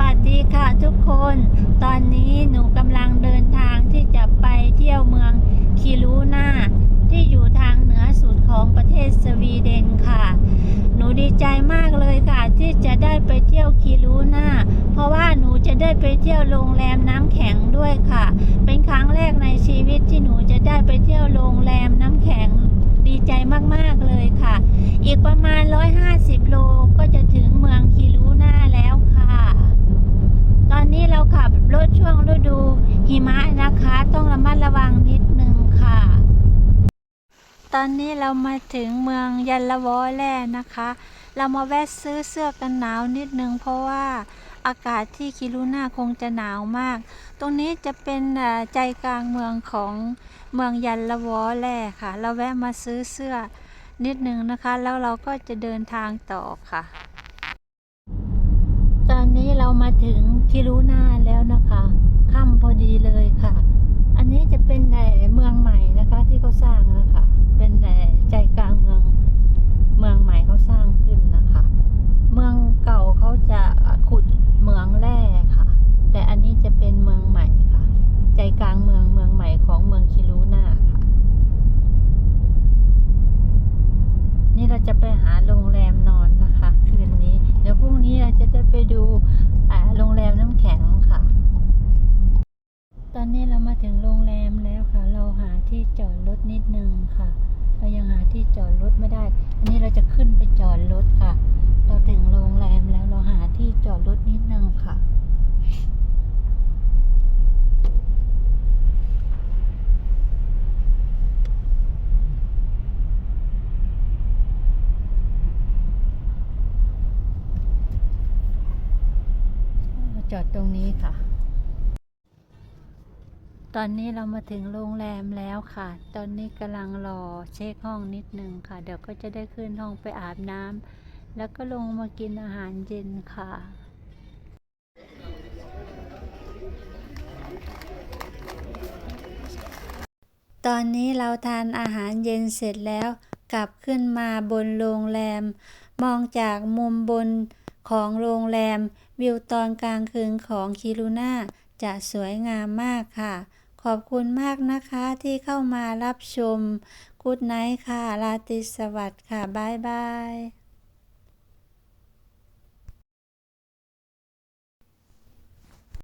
วัสดีค่ะทุกคน ตอนนี้หนูกำลังเดินทางที่จะไปเที่ยวเมืองคิรูนาที่อยู่ทางเหนือสุดของประเทศสวีเดนค่ะ หนูดีใจมากเลยค่ะ ที่จะได้ไปเที่ยวคิรูนาเพราะว่าหนูจะได้ไปเที่ยวโรงแรมน้ำแข็งด้วยค่ะ เป็นครั้งแรกในชีวิตที่หนูจะได้ไปเที่ยวโรงแรมน้ำแข็งดีใจมากๆเลยค่ะ อีกประมาณ 150 โลก็จะถึงเมืองคิรูนาแล้วค่ะ ตอนนี้เราขับรถช่วงฤดูหิมะนะคะ ต้องระมัดระวังนิดนึงค่ะ ตอนนี้เรามาถึงเมืองยันละวอแล่นะคะ เรามาแวะซื้อเสื้อกันหนาวนิดนึง เพราะว่าอากาศที่คิรุน่าคงจะหนาวมาก ตรงนี้จะเป็นใจกลางเมืองของเมืองยันละวอแล่ค่ะ เราแวะมาซื้อเสื้อนิดนึงนะคะ แล้วเราก็จะเดินทางต่อค่ะ ตอนนี้เรามาถึงคิรุน่าแล้วนะคะค่ำพอดีเลยค่ะ อันนี้จะเป็นในเมืองใหม่นะคะที่เขาสร้างนะคะ เป็นในใจกลางเมืองเมืองใหม่เขาสร้างขึ้นนะคะ เมืองเก่าเขาจะขุดเหมืองแร่ค่ะ แต่อันนี้จะเป็นเมืองใหม่ค่ะ ใจกลางเมืองเมืองใหม่ของเมืองคิรุน่าค่ะ นี่เราจะไปหาโรงแรมนอนนะคะ คืนนี้ เดี๋ยวพรุ่งนี้เราจะได้ไปดูอ่าโรงแรมน้ำแข็งค่ะ ตอนนี้เรามาถึงโรงแรมแล้วค่ะ เราหาที่จอดรถนิดนึงค่ะ เรายังหาที่จอดรถไม่ได้ อันนี้เราจะขึ้นไปจอดรถค่ะ เราถึงโรงแรมแล้วเราหาที่จอดรถนิดนึงค่ะจอดตรงนี้ค่ะ ตอนนี้เรามาถึงโรงแรมแล้วค่ะ ตอนนี้กำลังรอเช็คห้องนิดนึงค่ะ เดี๋ยวก็จะได้ขึ้นห้องไปอาบน้ำแล้วก็ลงมากินอาหารเย็นค่ะ ตอนนี้เราทานอาหารเย็นเสร็จแล้ว กลับขึ้นมาบนโรงแรม มองจากมุมบนของโรงแรม วิวตอนกลางคืนของคิรุน่าจะสวยงามมากค่ะ ขอบคุณมากนะคะที่เข้ามารับชมกูดไนท์ค่ะ ราตรีสวัสดิ์ค่ะ บ๊ายบาย